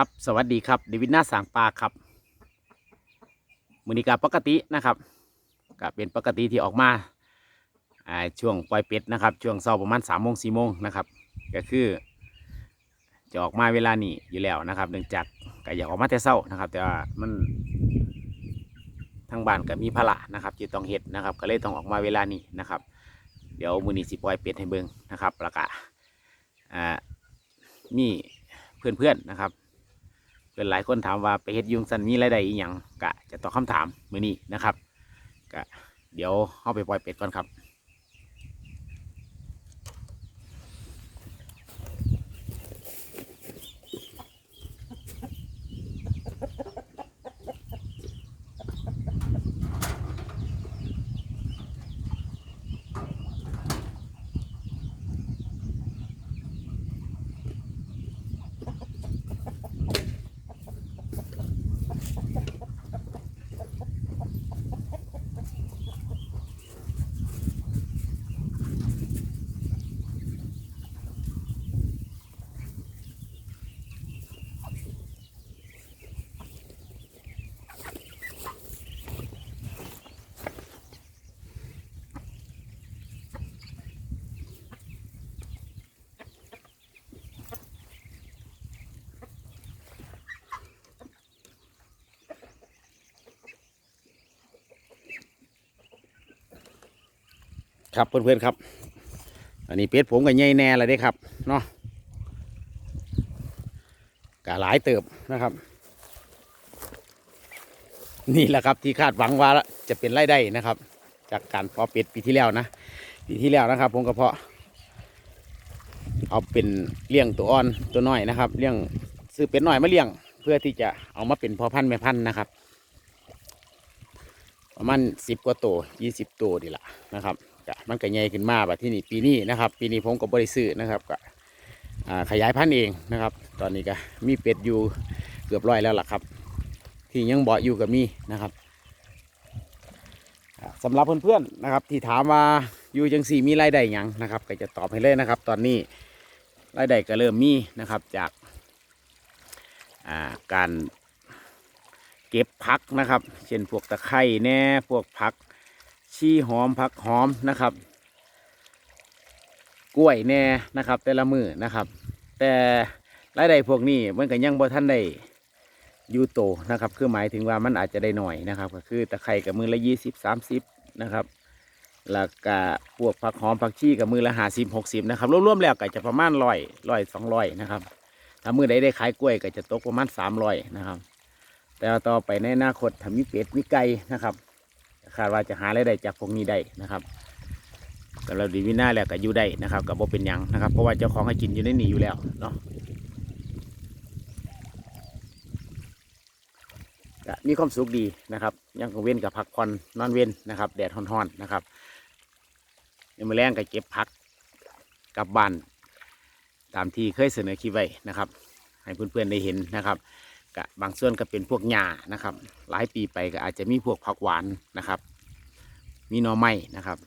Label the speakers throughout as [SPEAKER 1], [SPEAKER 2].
[SPEAKER 1] ครับสวัสดีครับเดวิดหน้าสางปลาครับมือนิกาปกตินะครับก็เป็นปกติที่ออกมาช่วงปล่อยเป็ดนะครับ ช่วงเช้าประมาณสามโมงสี่โมงนะครับก็คือจะออกมาเวลานี้อยู่แล้วนะครับเนื่องจากก็อยากออกมาแต่เช้านะครับ แต่ว่ามันทางบ้านก็มีภาระนะครับที่ต้องเฮ็ดนะครับ ก็เลยต้องออกมาเวลานี้นะครับ เดี๋ยวมือนี้สิปล่อยเป็ดให้เบิ่งนะครับแล้วก็อ่ามีเพื่อนๆนะครับ เพื่อนหลายคนถามว่าไปเฮ็ดยุงสันมีรายได้อีหยังกะจะตอบคำถามมื้อนี้นะครับกะเดี๋ยวเข้าไปปล่อยเป็ดก่อนครับ ครับเพื่อนๆครับ อันนี้เป็ดผมกับใหญ่แน่เลยเด้ครับเนาะกะหลายเติบนะครับ นี่แหละครับที่คาดหวังว่าจะเป็นรายได้นะครับ จากการเพาะเป็ดปีที่แล้วนะปีที่แล้วนะครับ ผมก็เพาะ เอาเป็นเลี้ยงตัวอ่อนตัวน้อยนะครับเลี้ยงซื้อเป็ดน้อยมาเลี้ยง เพื่อที่จะเอามาเป็นพ่อพันธุ์แม่พันธุ์นะครับประมาณสิบกว่าตัวยี่สิบตัวดีละนะครับ ก็มันก็ใหญ่ขึ้นมาแบบที่นี่ปีนี้นะครับ ปีนี้ผมก็บริสุทธิ์นะครับก็ขยายพันธุ์เองนะครับ ตอนนี้ก็มีเป็ดอยู่เกือบร้อยแล้วล่ะครับ ที่ยังเบาะอยู่กับมีนะครับอ่าสำหรับเพื่อนๆนะครับ ที่ถามว่าอยู่จังสี่มีรายได้ยังนะครับ ก็จะตอบให้เลยนะครับ ตอนนี้รายได้ก็เริ่มมีนะครับจากาการเก็บผักนะครับ เช่นพวกตะไคร้แน่พวกผัก ชีหอมผักหอมนะครับ กล้วยแหน่นะครับ แต่ละมือนะครับ แต่รายได้พวกนี้มันก็ยังบ่ทันได้อยู่โตนะครับ คือหมายถึงว่ามันอาจจะได้หน่อยนะครับ ก็คือตะไคร้กับมือละยี่สิบสามสิบนะครับแล้วก็พวกผักหอมผักชีกับมือละห้าสิบหกสิบนะครับรวมๆแล้วก็จะประมาณร้อยร้อยสองร้อยนะครับ ถ้ามือใดได้ขายกล้วยก็จะตกประมาณสามร้อยนะครับ แต่ต่อไปในอนาคตถ้ามีเป็ดมีไก่นะครับ คาดว่าจะหารายได้จากพวกนี้ได้นะครับก็เราดีวิน่าแล้วก็อยู่ได้นะครับกับบ่เป็นยังนะครับ เพราะว่าเจ้าของให้กินอยู่ในนี้อยู่แล้วเนาะมีความสุขดีนะครับ ยังคงเว้นกับพักผ่อนนอนเว้นนะครับ แดดร้อนๆนะครับยังมาแรงก็เก็บพักกลับบ้านตามที่เคยเสนอคลิปไว้นะครับ ให้เพื่อนๆได้เห็นนะครับ กะบางส่วนก็เป็นพวกหญ้านะครับ หลายปีไปก็อาจจะมีพวกผักหวานนะครับ มีหน่อไม้นะครับ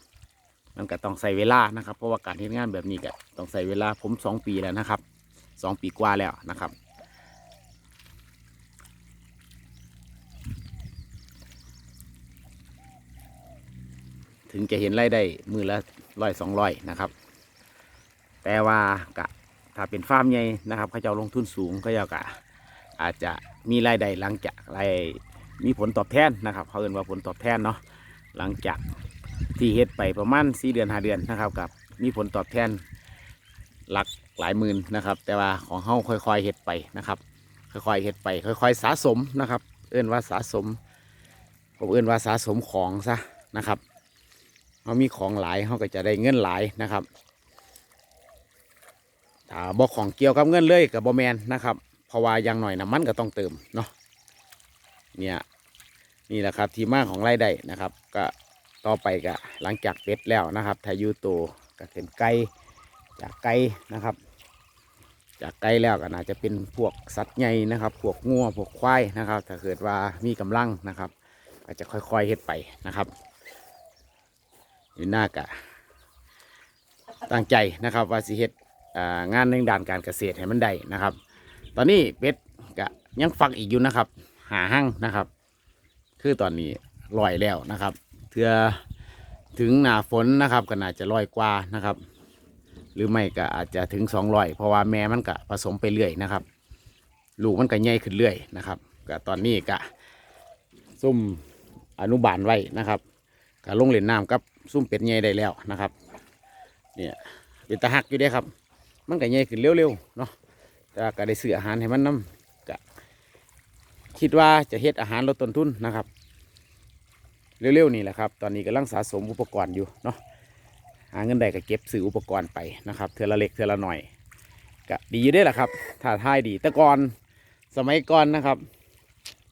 [SPEAKER 1] มันก็ต้องใส่เวลานะครับ เพราะว่าการทำงานแบบนี้ก็ต้องใส่เวลาผมสองปีแล้วนะครับสองปีกว่าแล้วนะครับถึงจะเห็นรายได้มือละร้อยสองร้อยนะครับ แต่ว่ากะถ้าเป็นฟาร์มใหญ่นะครับเขาจะลงทุนสูงก็จะกะ อาจจะมีรายได้หลังจากรายมีผลตอบแทนนะครับเขาเอ่นว่าผลตอบแทนเนาะหลังจากที่เฮ็ดไปประมาณสี่เดือนห้าเดือนนะครับกับมีผลตอบแทนหลักหลายหมื่นนะครับ แต่ว่าของเขาค่อยๆเฮ็ดไปนะครับ ค่อยๆเฮ็ดไป ค่อย ๆ สะสมนะครับ เอื้นว่าสะสมผมเอื้นว่าสะสมของซะนะครับเขามีของหลายเขาก็จะได้เงินหลายนะครับถ้าบอกของเกี่ยวกับเงินเลยกับบอแมนนะครับ เพราะว่าย่างหน่อยน้ำมันก็ต้องเติมเนาะเนี่ยนี่แหละครับที่มาของไรายได้นะครับ ก็ต่อไปก็หลังจากเป็ดแล้วนะครับถ้าอยูโตก็เป็นไก่จากไก่นะครับ จากไก่แล้วก็น่าจะเป็นพวกสัตว์ใหญ่นะครับ พวกงัวพวกควายนะครับ ถ้าเกิดว่ามีกำลังนะครับก็จะค่อยๆเฮ็ดไปนะครับอยู่หน้ากะตั้งใจนะครับว่าสิเฮ็ดงานในด้านการเกษตรให้มันได้นะครับ ตอนนี้เป็ดกะยังฟักอีกอยู่นะครับ หาหั่งนะครับ คือตอนนี้ลอยแล้วนะครับเทือถึงหน้าฝนนะครับก็น่าจะลอยกว่านะครับ หรือไม่ก็อาจจะถึงสองร้อยเพราะว่าแม่มันก็ผสมไปเรื่อยนะครับ ลูกมันก็ใหญ่ขึ้นเรื่อยนะครับก็ตอนนี้ก็ซุ่มอนุบาลไว้นะครับก็ลงเล่นน้ำกับซุ่มเป็ดใหญ่ได้แล้วนะครับ เนี่ยเป็นตาหักอยู่ด้ครับ มันก็ใหญ่ขึ้นเร็วๆเนาะ แต่ก็ได้ซื้ออาหารให้มันน้ำก็คิดว่าจะเฮ็ดอาหารลดต้นทุนนะครับ เร็วๆนี่แหละครับ ตอนนี้กำลังสะสมอุปกรณ์อยู่เนาะหาเงินได้ก็เก็บซื้ออุปกรณ์ไปนะครับเทอละเล็กเทอละหน่อยก็ดีอยู่ได้แหละครับถ้าทายดีแต่ก่อนสมัยก่อนนะครับ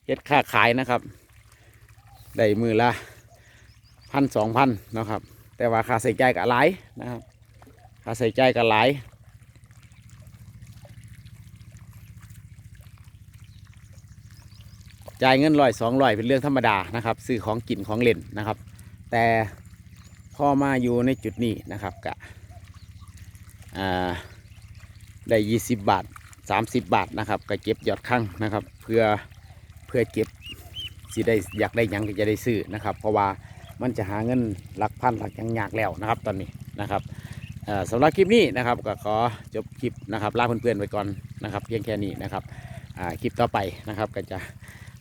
[SPEAKER 1] เฮ็ดค้าขายนะครับได้มือละพันสองพันนะครับ แต่ว่าค่าใส่ใจก็หลายนะครับค่าใส่ใจก็หลาย จ่ายเงินร้อยสองร้อยเป็นเรื่องธรรมดานะครับ ซื้อของกินของเล่นนะครับ แต่พอมาอยู่ในจุดนี้นะครับกะได้ยี่สิบบาทสามสิบบาทนะครับก็เก็บยอดข้างนะครับ เพื่อเพื่อเก็บสิได้อยากได้ยังก็จะได้ซื้อนะครับ เพราะว่ามันจะหาเงินหลักพันหลักยังยากแล้วนะครับ ตอนนี้นะครับสำหรับคลิปนี้นะครับก็ขอจบคลิปนะครับลาเพื่อนๆไว้ก่อนนะครับ เพียงแค่นี้นะครับคลิปต่อไปนะครับก็จะ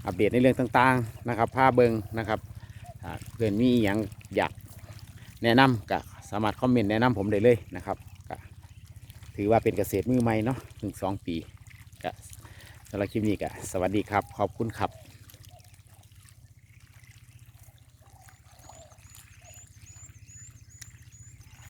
[SPEAKER 1] อัปเดตในเรื่องต่างๆนะครับผ้าเบิงนะครับเกินมีอย่างอยากแนะนำก็สามารถคอมเมนต์แนะนำผมได้เลยนะครับก็ถือว่าเป็นเกษตรมือใหม่เนาะถึงสองปีก็สำหรับคลิปนี้ก็สวัสดีครับ ขอบคุณครับ